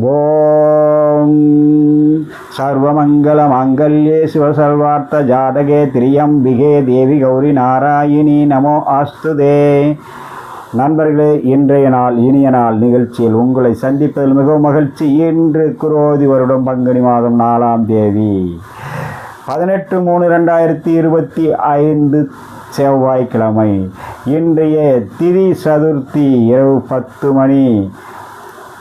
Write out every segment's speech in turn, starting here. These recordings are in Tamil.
ஓம். சர்வமங்கலமாங்கல்யே சிவசர்வார்த்த ஜாதகே திரியம்பிகே தேவி கௌரி நாராயணி நமோ ஆஸ்துதே நண்பர்களே இன்றைய நாள் இனிய நாள் நிகழ்ச்சியில் உங்களை சந்திப்பதில் மிகவும் மகிழ்ச்சி. இன்று குரோதி வருடம் பங்குனி மாதம் நாலாம் தேதி. பதினெட்டு மூணு ரெண்டாயிரத்தி இருபத்தி ஐந்து செவ்வாய்க்கிழமை. இன்றைய திதி சதுர்த்தி இரவு பத்து மணி.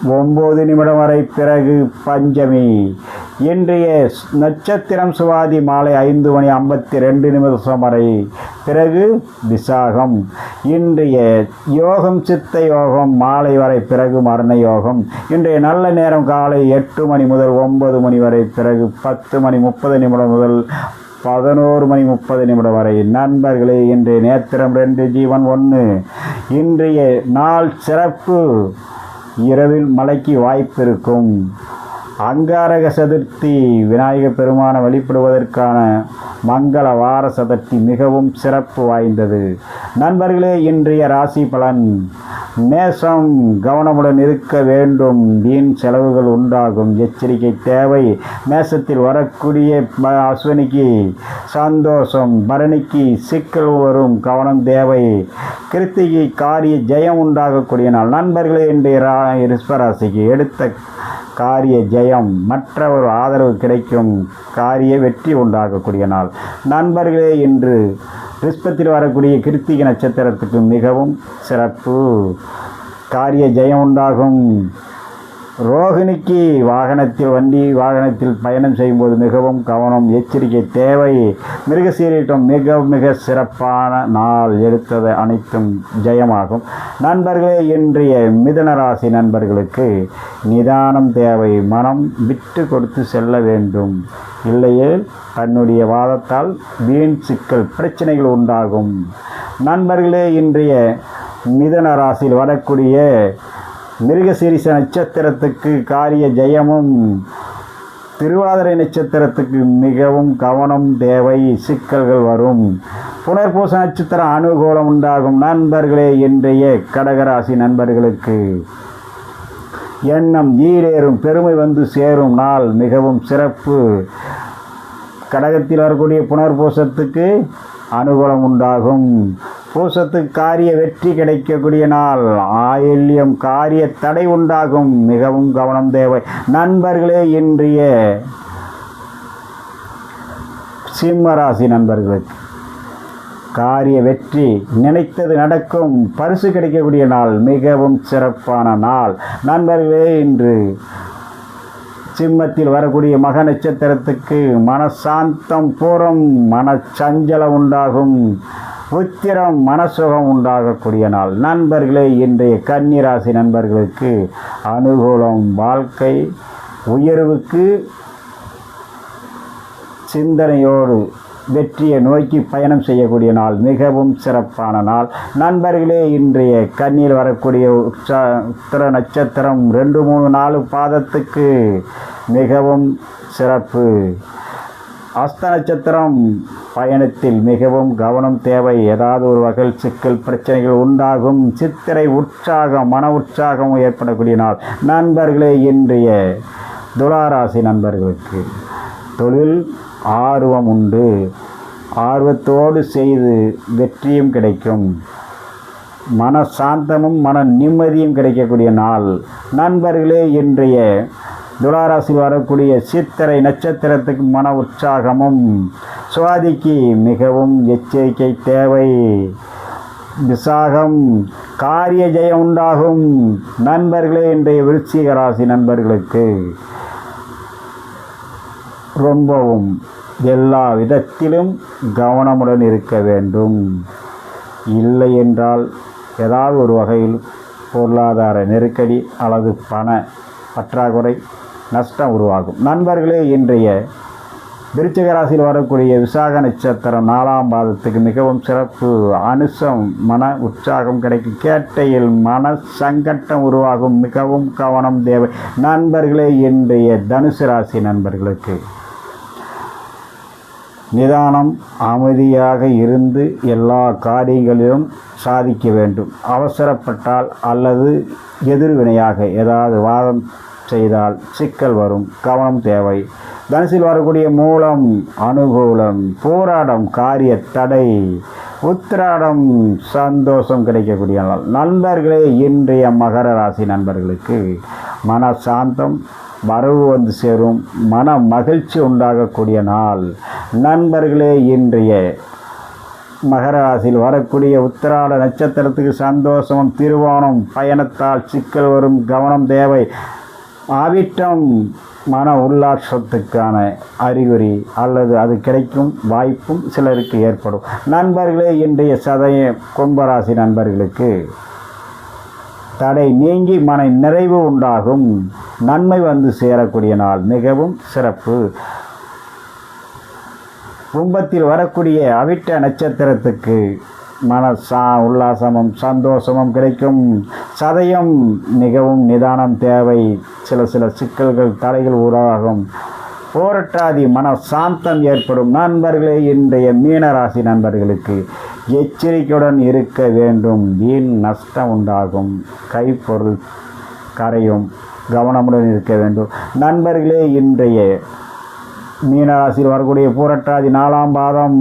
ஒம்பது நிமிடம் வரை பிறகு பஞ்சமி. இன்றைய நட்சத்திரம் சுவாதி மாலை ஐந்து மணி ஐம்பத்தி ரெண்டு நிமிஷம் வரை பிறகு விசாகம். இன்றைய யோகம் சித்த யோகம் மாலை வரை பிறகு மரண யோகம். இன்றைய நல்ல நேரம் காலை எட்டு மணி முதல் ஒன்பது மணி வரை பிறகு பத்து மணி முப்பது நிமிடம் முதல் பதினோரு மணி முப்பது நிமிடம் வரை. நண்பர்களே இன்றைய நேத்திரம் ரெண்டு ஜீவன் ஒன்று. இன்றைய நாள் சிறப்பு. இரவில் மழைக்கு வாய்ப்பு இருக்கும் அங்காரக சதுர்த்தி விநாயகர் பெருமானை வழிபடுவதற்கான மங்கள வார சதுர்த்தி மிகவும் சிறப்பு வாய்ந்தது. நண்பர்களே இன்றைய ராசி பலன் மேசம் கவனமுடன் இருக்க வேண்டும். வீண் செலவுகள் உண்டாகும். எச்சரிக்கை தேவை. மேசத்தில் வரக்கூடிய அஸ்வினிக்கு சந்தோஷம். பரணிக்கு சிக்கல் வரும். கவனம் தேவை. கிருத்திகை காரிய ஜெயம் உண்டாகக்கூடிய நாள். நண்பர்களே இன்றைய ரா ரிஷ்பராசிக்கு எடுத்த காரிய ஜெயம். மற்றவர் ஆதரவு கிடைக்கும். காரிய வெற்றி உண்டாகக்கூடிய நாள். நண்பர்களே இன்று ரிஷ்பத்தில் வரக்கூடிய கிருத்திகை நட்சத்திரத்துக்கு மிகவும் சிறப்பு. காரிய ஜெயம் உண்டாகும். ரோகிணிக்கு வாகனத்தில் வண்டி வாகனத்தில் பயணம் செய்யும்போது மிகவும் கவனம் எச்சரிக்கை தேவை. மிருகசீரிட்டம் மிக மிக சிறப்பான நாள். எடுத்தது அனைத்தும் ஜெயமாகும். நண்பர்களே இன்றைய மிதனராசி நண்பர்களுக்கு நிதானம் தேவை மனம் விட்டு கொடுத்து செல்ல வேண்டும். இல்லையே தன்னுடைய வாதத்தால் வீண் சிக்கல் பிரச்சனைகள் உண்டாகும். நண்பர்களே இன்றைய மிதன ராசியில் வரக்கூடிய மிருகசீரிச நட்சத்திரத்துக்கு காரிய ஜெயமும் திருவாதிரை நட்சத்திரத்துக்கு மிகவும் கவனம் தேவை சிக்கல்கள் வரும். புனர்பூச நட்சத்திரம் அனுகூலம் உண்டாகும். நண்பர்களே இன்றைய கடகராசி நண்பர்களுக்கு எண்ணம் ஈரேறும் பெருமை வந்து சேரும் நாள் மிகவும் சிறப்பு. கடகத்தில் வரக்கூடிய புனர்பூசத்துக்கு அனுகூலம் உண்டாகும். பூசத்துக்கு காரிய வெற்றி கிடைக்கக்கூடிய நாள். ஆயில்யம் காரிய தடை உண்டாகும். மிகவும் கவனம் தேவை. நண்பர்களே இன்றைய சிம்மராசி நண்பர்களுக்கு காரிய வெற்றி நினைத்தது நடக்கும். பரிசு கிடைக்கக்கூடிய நாள். மிகவும் சிறப்பான நாள். நண்பர்களே இன்று சிம்மத்தில் வரக்கூடிய மக நட்சத்திரத்துக்கு மனசாந்தம் பூரம். மனச்சஞ்சலம் உண்டாகும். உத்திரம் மனசுகம் உண்டாகக்கூடிய நாள். நண்பர்களே இன்றைய கன்னிராசி நண்பர்களுக்கு அனுகூலம் வாழ்க்கை. உயர்வுக்கு சிந்தனையோடு வெற்றியை நோக்கி பயணம் செய்யக்கூடிய நாள். மிகவும் சிறப்பான நாள். நண்பர்களே இன்றைய கண்ணில் வரக்கூடிய உற்சா உத்திர நட்சத்திரம் ரெண்டு மூணு நாலு பாதத்துக்கு மிகவும் சிறப்பு. அஸ்த நட்சத்திரம் பயணத்தில் மிகவும் கவனம் தேவை. ஏதாவது ஒரு வகையில் சிக்கல் பிரச்சனைகள் உண்டாகும். சித்திரை உற்சாகம் மன உற்சாகம் ஏற்படக்கூடிய நாள். நண்பர்களே இன்றைய துளாராசி நண்பர்களுக்கு தொழில் ஆர்வம் உண்டு. ஆர்வத்தோடு செய்து வெற்றியும் கிடைக்கும். மன சாந்தமும் மன நிம்மதியும் கிடைக்கக்கூடிய நாள். நண்பர்களே இன்றைய துளாராசியில் வரக்கூடிய சித்திரை நட்சத்திரத்துக்கு மன உற்சாகமும் சுவாதிக்கு மிகவும் எச்சரிக்கை தேவை. விசாகம் காரிய ஜெயம் உண்டாகும். நண்பர்களே இன்றைய விருச்சிக ராசி நண்பர்களுக்கு ரொம்பவும் எல்லா விதத்திலும் கவனமுடன் இருக்க வேண்டும். இல்லை என்றால் ஏதாவது ஒரு வகையில் பொருளாதார நெருக்கடி அல்லது பண பற்றாக்குறை நஷ்டம் உருவாகும். நண்பர்களே இன்றைய விருச்சிக ராசியில் வரக்கூடிய விசாக நட்சத்திரம் நாலாம் பாதத்துக்கு மிகவும் சிறப்பு. அனுசம் மன உற்சாகம் கிடைக்கும். கேட்டையில் மன சங்கட்டம் உருவாகும். மிகவும் கவனம் தேவை. நண்பர்களே இன்றைய தனுசு ராசி நண்பர்களுக்கு நிதானம் அமைதியாக இருந்து எல்லா காரியங்களிலும் சாதிக்க வேண்டும். அவசரப்பட்டால் அல்லது எதிர்வினையாக ஏதாவது வாதம் செய்தால் சிக்கல் வரும் கவனம் தேவை. தனுசில் வரக்கூடிய மூலம் அனுகூலம் போராடம் காரிய தடை உத்திராடம் சந்தோஷம் கிடைக்கக்கூடிய நாள். நண்பர்களே இன்றைய மகர ராசி நண்பர்களுக்கு மன சாந்தம் வரவு வந்து சேரும் மன மகிழ்ச்சி உண்டாகக்கூடிய நாள். நண்பர்களே இன்றைய மகர ராசியில் வரக்கூடிய உத்திராட நட்சத்திரத்துக்கு சந்தோஷமும் திருவோணம் பயணத்தால் சிக்கல் வரும் கவனம் தேவை. ஆவிட்டம் மன உல்லாசத்துக்கான அறிகுறி அல்லது அது கிடைக்கும் வாய்ப்பும் சிலருக்கு ஏற்படும். நண்பர்களே இன்றைய சதய கும்பராசி நண்பர்களுக்கு தடை நீங்கி மன நிறைவு உண்டாகும். நன்மை வந்து சேரக்கூடிய நாள் மிகவும் சிறப்பு. கும்பத்தில் வரக்கூடிய அவிட்ட நட்சத்திரத்துக்கு மன சா உல்லாசமும் சந்தோஷமும் கிடைக்கும். சதயம் மிகவும் நிதானம் தேவை. சில சில சிக்கல்கள் தலைகள் உருவாகும் போரட்டாதி மன சாந்தம் ஏற்படும். நண்பர்களே இன்றைய மீனராசி நண்பர்களுக்கு எச்சரிக்கையுடன் இருக்க வேண்டும். வீண் நஷ்டம் உண்டாகும். கைப்பொருள் கரையும் கவனமுடன் இருக்க வேண்டும். நண்பர்களே இன்றைய மீனராசியில் வரக்கூடிய பூரட்டாதி நாலாம் பாதம்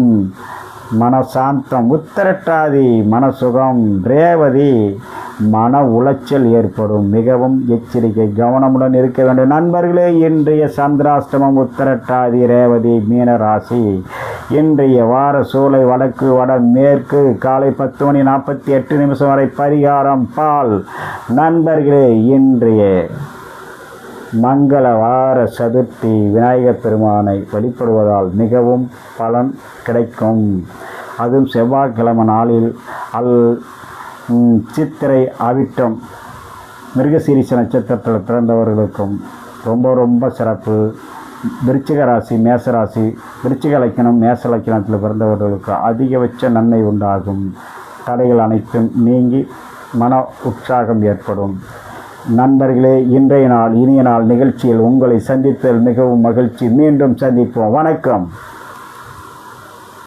மனசாந்தம் உத்தரட்டாதி மனசுகம் ரேவதி. மன உளைச்சல் ஏற்படும். மிகவும் எச்சரிக்கை கவனமுடன் இருக்க வேண்டும். நண்பர்களே இன்றைய சந்திராஷ்டமம் உத்தரட்டாதி ரேவதி மீனராசி. இன்றைய வார சூளை வடக்கு வட மேற்கு காலை பத்து மணி நாற்பத்தி எட்டு நிமிஷம் வரை பரிகாரம் பால். நண்பர்களே இன்றைய மங்கள வார சதுர்த்தி விநாயகர் பெருமானை வழிபடுவதால் மிகவும் பலன் கிடைக்கும். அதுவும் செவ்வாய்க்கிழமை நாளில் அல் சித்திரை அவிட்டம் மிருகசீரிச நட்சத்திரத்தில் பிறந்தவர்களுக்கும் ரொம்ப ரொம்ப சிறப்பு. விருச்சிக ராசி மேசராசி விருச்சிக லக்கணம் மேச லக்கணத்தில் பிறந்தவர்களுக்கு அதிகபட்ச நன்மை உண்டாகும். தடைகள் அனைத்தும் நீங்கி மன உற்சாகம் ஏற்படும். நண்பர்களே இன்றைய நாள் இனிய நாள் நிகழ்ச்சியில் உங்களை சந்தித்தல் மிகவும் மகிழ்ச்சி. மீண்டும் சந்திப்போம். வணக்கம்.